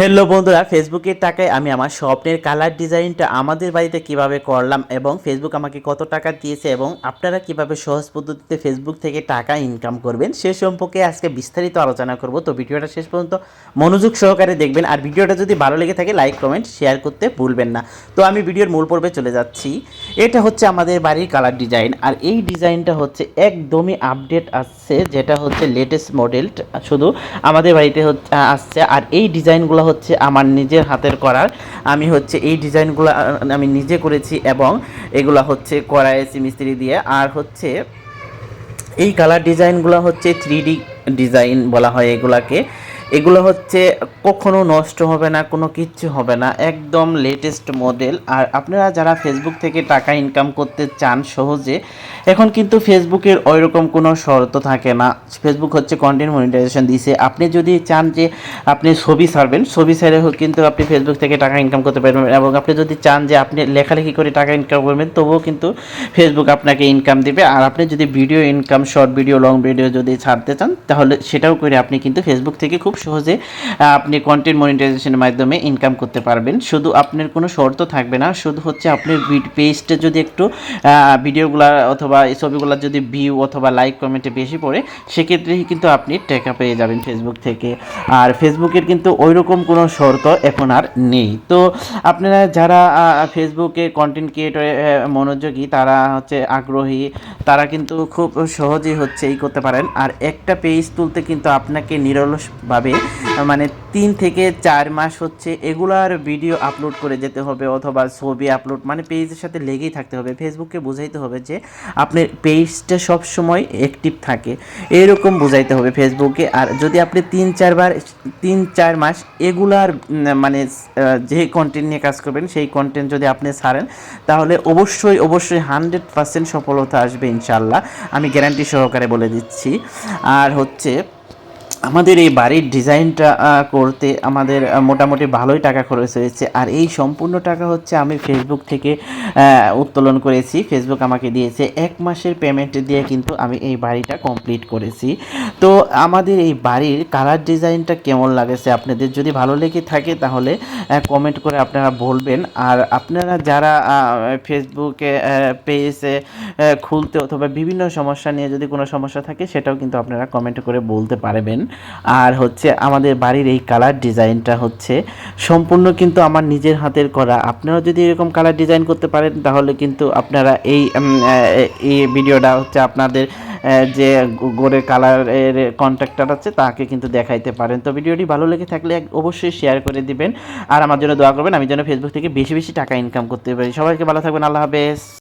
Hello বন্ধুরা ফেসবুকের টাকায় আমি আমার স্বপ্নের কালার ডিজাইনটা আমাদের বাড়িতে কীভাবে করলাম এবং ফেসবুক আমাকে কত টাকা দিয়েছে এবং আপনারা কীভাবে সহজ পদ্ধতিতে ফেসবুক থেকে টাকা ইনকাম করবেন সে সম্পর্কে আজকে বিস্তারিত আলোচনা করব। তো ভিডিওটা শেষ পর্যন্ত মনোযোগ সহকারে দেখবেন আর ভিডিওটা যদি ভালো লেগে থাকে লাইক কমেন্ট শেয়ার করতে ভুলবেন না। তো আমি ভিডিওর মূল পর্বে চলে যাচ্ছি। এটা হচ্ছে আমাদের বাড়ির কালার ডিজাইন আর এই ডিজাইনটা হচ্ছে একদমই আপডেট আসছে, যেটা হচ্ছে লেটেস্ট মডেল শুধু আমাদের বাড়িতে হচ্ছে, আসছে আর এই ডিজাইনগুলো হচ্ছে আমার নিজের হাতের করার। আমি হচ্ছে এই ডিজাইনগুলো, আমি নিজে করেছি এবং এগুলো হচ্ছে করায়েছি মিস্ত্রি দিয়ে। আর হচ্ছে এই কালার ডিজাইনগুলো হচ্ছে থ্রি ডিজাইন বলা হয় এগুলাকে। এগুলো হচ্ছে কখনো নষ্ট হবে না, কোনো কিচ্ছু হবে না, একদম লেটেস্ট মডেল আর আপনারা যারা ফেসবুক থেকে টাকা ইনকাম করতে চান সহজে, এখন কিন্তু ফেসবুকের ওইরকম কোনো শর্ত থাকে না। ফেসবুক হচ্ছে কন্টেন্ট মনিটাইজেশন দিছে। আপনি যদি চান যে আপনি ছবি ছাড়বেন, ছবি ছেড়ে কিন্তু আপনি ফেসবুক থেকে টাকা ইনকাম করতে পারবেন এবং আপনি যদি চান যে আপনি লেখালেখি করে টাকা ইনকাম করবেন, তবুও কিন্তু ফেসবুক আপনাকে ইনকাম দিবে। আর আপনি যদি video income short video long video যদি ছাড়তে চান, তাহলে সেটাও করে আপনি কিন্তু ফেসবুক থেকে খুব সহজে আপনি কন্টেন্ট মনিটাইজেশনের মাধ্যমে ইনকাম করতে পারবেন। শুধু আপনার কোনো শর্ত থাকবে না, শুধু হচ্ছে আপনার পেজটা যদি একটু ভিডিওগুলো অথবা এই ছবিগুলো যদি ভিউ অথবা লাইক কমেন্টে বেশি পড়ে সেক্ষেত্রেই কিন্তু আপনি টাকা পেয়ে যাবেন ফেসবুক থেকে। আর ফেসবুকের কিন্তু ওইরকম কোনো শর্ত এখন আর নেই। তো আপনারা যারা ফেসবুকে কন্টেন্ট ক্রিয়েটরে মনোযোগী, তারা হচ্ছে আগ্রহী, তারা কিন্তু খুব সহজেই হচ্ছে এই করতে পারেন। আর একটা পেজ তুলতে কিন্তু আপনাকে নিরলসভাবে মানে তিন থেকে চার মাস হচ্ছে এগুলার ভিডিও আপলোড করে যেতে হবে অথবা ছবি আপলোড মানে পেজের সাথে লেগেই থাকতে হবে। ফেসবুককে বুঝাইতে হবে যে আপনার পেজটা সব সময় অ্যাক্টিভ থাকে। এরকম বুঝাইতে হবে ফেসবুকে আর যদি আপনি তিন চারবার তিন, চার মাস এগুলার মানে যে কন্টেন্ট নিয়ে কাজ করবেন, সেই কন্টেন্ট যদি আপনি ছাড়েন, তাহলে অবশ্যই অবশ্যই হান্ড্রেড পার্সেন্ট সফলতা আসবে ইনশাল্লাহ আমি গ্যারান্টি সহকারে বলে দিচ্ছি। আর হচ্ছে আমাদের এই বাড়ির ডিজাইনটা করতে আমাদের মোটামুটি ভালোই টাকা খরচ হয়েছে। আর এই সম্পূর্ণ টাকা হচ্ছে আমি ফেসবুক থেকে উত্তোলন করেছি। ফেসবুক আমাকে দিয়েছে। এক মাসের পেমেন্ট দিয়ে কিন্তু আমি এই বাড়িটা কমপ্লিট করেছি। তো আমাদের এই বাড়ির কালার ডিজাইনটা কেমন লাগেছে আপনাদের? যদি ভালো লেগে থাকে তাহলে কমেন্ট করে আপনারা বলবেন। আর আপনারা যারা ফেসবুকে পেজে খুলতে অথবা বিভিন্ন সমস্যা নিয়ে যদি কোনো সমস্যা থাকে, সেটাও কিন্তু আপনারা কমেন্ট করে বলতে পারবেন। আর হচ্ছে আমাদের বাড়ির এই কালার ডিজাইনটা হচ্ছে সম্পূর্ণ কিন্তু আমার নিজের হাতের করা। আপনারা যদি এরকম কালার ডিজাইন করতে পারেন, তাহলে কিন্তু আপনারা এই এই ভিডিওটা হচ্ছে আপনাদের যে গোড়ের কালারের কন্ট্রাক্টর আছে, তাকে কিন্তু দেখাইতে পারেন। তো ভিডিওটি ভালো লেগে থাকলে অবশ্যই শেয়ার করে দিবেন। আর আমার জন্য দোয়া করবেন, আমি যেন ফেসবুক থেকে বেশি বেশি টাকা ইনকাম করতে পারি। সবাইকে ভালো থাকবেন, আল্লাহ হাফেজ।